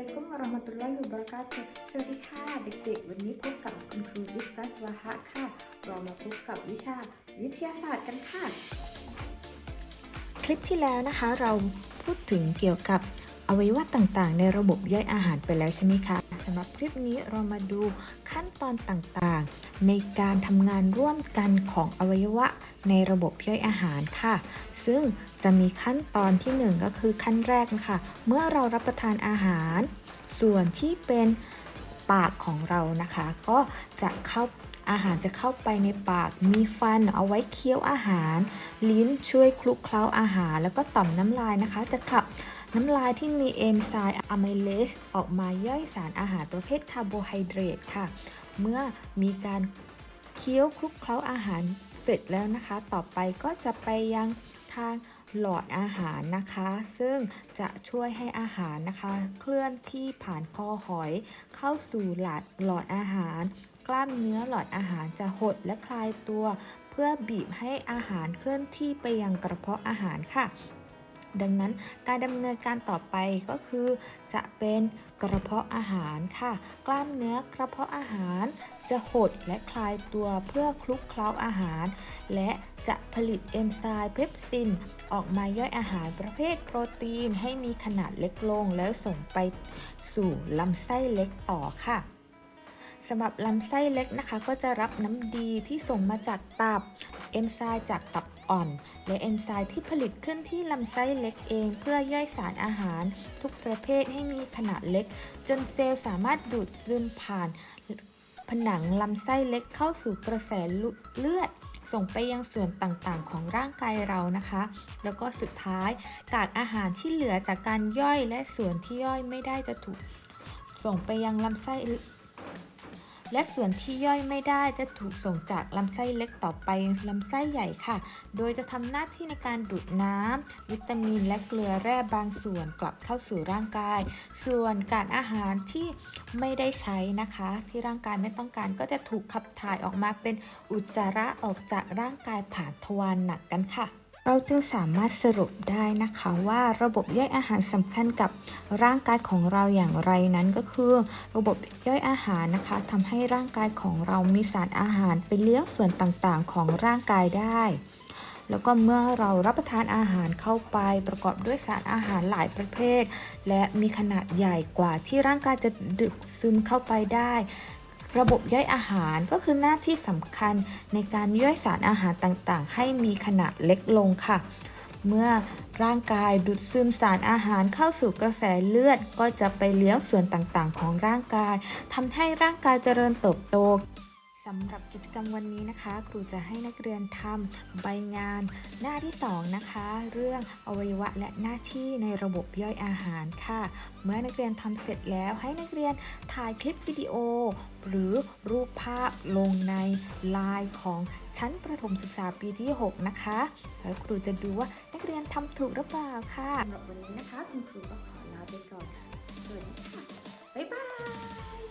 ลัยกุมรอมาตุลลอยู่บรากาตุสวัสดีค่ะเด็กๆ วันนี้พบกับคุณครูวิสัสวาหะค่ะ เรามาพบกับวิชาวิทยาศาสตร์กันค่ะ คลิปที่แล้วนะคะเราพูดถึงเกี่ยวกับ อวัยวะต่างๆ ในระบบย่อยอาหารไปแล้วใช่ไหมคะสำหรับคลิปนี้เรามาดูขั้นตอนต่างๆ ในการทำงานร่วมกันของอวัยวะในระบบย่อยอาหารค่ะ ซึ่งจะมีขั้นตอนที่หนึ่งก็คือขั้นแรกนะคะเมื่อเรารับประทานอาหาร ส่วนที่เป็นปากของเรานะคะ ก็จะเข้าอาหารจะเข้าไปในปาก มีฟันเอาไว้เคี้ยวอาหาร ลิ้นช่วยคลุกเคล้าอาหาร แล้วก็ต่อมน้ำลายนะคะ จะขับ น้ำลายที่มีเอนไซม์อะไมเลสออกมาย่อยสารอาหารประเภทคาร์โบไฮเดรตค่ะ เมื่อมีการเคี้ยวคลุกเคล้าอาหารเสร็จแล้วนะคะ ต่อไปก็จะไปยังทางหลอดอาหารนะคะ ซึ่งจะช่วยให้อาหารนะคะ เคลื่อนที่ผ่านคอหอย เข้าสู่หลอดหลอดอาหาร กล้ามเนื้อหลอดอาหารจะหดและคลายตัว เพื่อบีบให้อาหารเคลื่อนที่ไปยังกระเพาะอาหารค่ะ ดังนั้นการดำเนินการต่อไปก็คือ จะเป็นกระเพาะอาหารค่ะ กล้ามเนื้อกระเพาะอาหาร จะหดและคลายตัวเพื่อคลุกเคล้าอาหาร และจะผลิตเอนไซม์เพปซิน ออกมาย่อยอาหารประเภทโปรตีนให้มีขนาดเล็กลงแล้วส่งไปสู่ลำไส้เล็กต่อค่ะ สำหรับลำไส้เล็กนะคะ ก็จะรับน้ำดีที่ส่งมาจากตับ เอนไซม์จากตับอ่อน และเอนไซม์ที่ผลิตขึ้นที่ลำไส้เล็กเอง เพื่อย่อยสารอาหาร ทุกประเภทให้มีขนาดเล็ก จนเซลล์สามารถดูดซึมผ่าน ผนังลำไส้เล็กเข้าสู่กระแสเลือดส่งไปยังส่วนต่างๆ ของร่างกายเรานะคะ แล้วก็สุดท้ายกากอาหารที่เหลือจากการย่อยและส่วนที่ย่อยไม่ได้จะถูก ส่งไปยังลำไส้ และส่วนที่ย่อยไม่ได้จะถูกส่งจากลำไส้เล็กต่อไปยังลำไส้ใหญ่ค่ะ โดยจะทำหน้าที่ในการดูดน้ำวิตามินและเกลือแร่บางส่วนกลับเข้าสู่ร่างกาย ส่วนการอาหารที่ไม่ได้ใช้นะคะ ที่ร่างกายไม่ต้องการก็จะถูกขับถ่ายออกมาเป็นอุจจาระออกจากร่างกายผ่านทวารหนักกันค่ะ เราจึงสามารถสรุปได้นะคะว่าระบบย่อยอาหารสำคัญกับร่างกายของเราอย่างไรนั้นก็คือ ระบบย่อยอาหารนะคะทำให้ร่างกายของเรามีสารอาหารไปเลี้ยงส่วนต่างๆ ของร่างกายได้ แล้วก็เมื่อเรารับประทานอาหารเข้าไปประกอบด้วยสารอาหารหลายประเภท และมีขนาดใหญ่กว่าที่ร่างกายจะดึกซึมเข้าไปได้ ระบบย่อยอาหารก็คือหน้าที่สำคัญในการย่อยสารอาหารต่างๆ ให้มีขนาดเล็กลงค่ะ เมื่อร่างกายดูดซึมสารอาหารเข้าสู่กระแสเลือด ก็จะไปเลี้ยงส่วนต่างๆ ของร่างกายทำให้ร่างกายเจริญเติบโตำหรับกิจกรรมวันนี้นะคะ ครูจะให้นักเรียนทำใบงานหน้าที่ 2 นะคะ เรื่องอวัยวะและหน้าที่ในระบบย่อยอาหารค่ะ เมื่อนักเรียนทำเสร็จแล้วให้นักเรียนถ่ายคลิปวิดีโอ หรือรูปภาพลงในไลน์ของชั้นประถมศึกษาปีที่ 6 นะคะ แล้วครูจะดูว่านักเรียนทำถูกหรือเปล่าค่ะสำหรับวันนี้นะคะคุณครูก็ขอลาไปก่อนสวัสดีค่ะบ๊ายบาย